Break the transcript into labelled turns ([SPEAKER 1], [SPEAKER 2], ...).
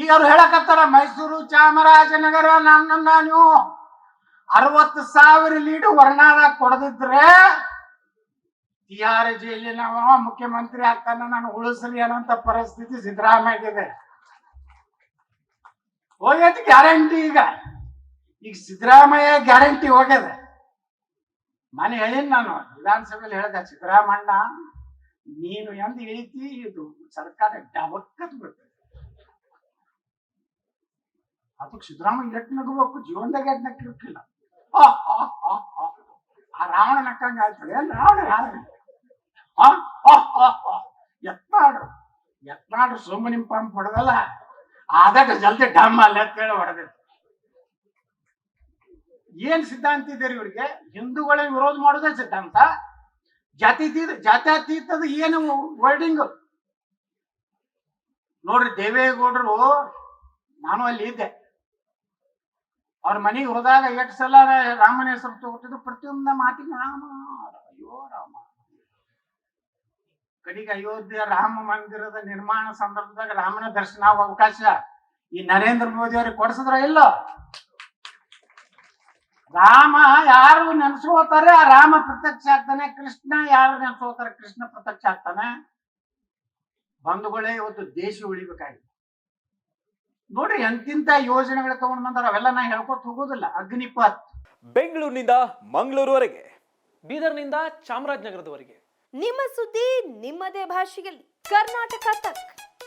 [SPEAKER 1] ಈಗ ಅವ್ರು ಹೇಳಕತ್ತಾರ, ಮೈಸೂರು ಚಾಮರಾಜನಗರ ನನ್ನ ನೀವು ಅರವತ್ತು ಸಾವಿರ ಲೀಟರ್ ವರ್ಣಾದ ಕೊಡದಿದ್ರೆ ತಿಹಾರ ಜೈಲಿನ ಮುಖ್ಯಮಂತ್ರಿ ಆಗ್ತಾನೆ, ನಾನು ಉಳಿಸ್ರಿ ಅನ್ನೋಂತ ಪರಿಸ್ಥಿತಿ ಸಿದ್ದರಾಮಯ್ಯ ಇದೆ. ಹೋಗ್ಯದ ಗ್ಯಾರಂಟಿ ಈಗ. ಈಗ ಸಿದ್ದರಾಮಯ್ಯ ಗ್ಯಾರಂಟಿ ಹೋಗ್ಯದ. ಮನೆ ಹೇಳಿನ್ ನಾನು, ವಿಧಾನಸಭೆಯಲ್ಲಿ ಹೇಳ್ದೆ, ಸಿದ್ದರಾಮಣ್ಣ, ನೀನು ಎಂದ ಹೇಳ್ತಿ, ಇದು ಸರ್ಕಾರ ಡಬಕ್ಕತ್ ಬಿಡ್ತದೆ ಅದಕ್ಕೆ ಸಿದ್ದರಾಮಯ್ಯ ಎಟ್ ನಗಬೇಕು? ಜೀವನದಾಗ ಎಟ್ ನಕ್ಕಿರ್ಕಿಲ್ಲ ಆ, ರಾವಣ ನಕ್ಕಂಗ ಆಯ್ತದೆ ರಾವಣ ಯಾರು. ಎತ್ನಾಡ್ರು ಎತ್ನಾಡ್ರು ಸೋಮನಿಂ ಪಂಪ್ ಹೊಡೆದಲ್ಲ ಆದಾಗ ಜಲ್ದಿ ಡಮ್ ಅಲ್ಲ ಅಂತ ಹೇಳಿ ಹೊಡೆದಿತ್ತು ಏನ್ ಸಿದ್ಧಾಂತ ಇದ್ದೀರಿ ಇವ್ರಿಗೆ? ಹಿಂದೂಗಳ ವಿರೋಧ ಮಾಡೋದೇ ಸಿದ್ಧಾಂತ. ಜಾತ್ಯತೀತ ಜಾತ್ಯಾತೀತದ ಏನು ವರ್ಡಿಂಗ್ ನೋಡ್ರಿ ದೇವೇಗೌಡರು ನಾನು ಅಲ್ಲಿ ಇದ್ದೆ. ಅವ್ರ ಮನೆಗೆ ಹೋದಾಗ ಎಷ್ಟು ಸಲ ರಾಮನ ಹೆಸರು ತಗೋತಿದ್ರು, ಪ್ರತಿಯೊಂದ ಮಾತಿಗೆ ರಾಮ, ಅಯ್ಯೋ ರಾಮ. ಕಡೆಗೆ ಅಯೋಧ್ಯೆ ರಾಮ ಮಂದಿರದ ನಿರ್ಮಾಣ ಸಂದರ್ಭದಾಗ ರಾಮನ ದರ್ಶನ ಆಗುವ ಅವಕಾಶ ಈ ನರೇಂದ್ರ ಮೋದಿ ಅವ್ರಿಗೆ ಕೊಡಿಸಿದ್ರ ಇಲ್ಲ? ರಾಮ ಯಾರು ನೆನೆಸ್ಕೋತಾರೆ ಆ ರಾಮ ಪ್ರತ್ಯಕ್ಷ ಆಗ್ತಾನೆ, ಕೃಷ್ಣ ಯಾರು ನೆನೆಸ್ಕೋತಾರೆ ಕೃಷ್ಣ ಪ್ರತ್ಯಕ್ಷ ಆಗ್ತಾನೆ? ಬಂಧುಗಳೇ ಇವತ್ತು ದೇಶ ಉಳಿಬೇಕಾಗಿದೆ. ನೋಡ್ರಿ ಎಂತಿಂತ ಯೋಜನೆಗಳು ತಗೊಂಡ್ ಬಂದಾರ ಅವೆಲ್ಲ ನಾ ಹೇಳ್ಕೊತ ಹೋಗೋದಿಲ್ಲ. ಅಗ್ನಿಪಾತ್
[SPEAKER 2] ಬೆಂಗಳೂರಿನಿಂದ ಮಂಗಳೂರುವರೆಗೆ.
[SPEAKER 3] ಬೀದರ್ನಿಂದ ಚಾಮರಾಜನಗರದವರೆಗೆ.
[SPEAKER 4] ನಿಮ್ಮ ಸುದ್ದಿ ನಿಮ್ಮದೇ ಭಾಷೆಯಲ್ಲಿ. ಕರ್ನಾಟಕ ತಕ್.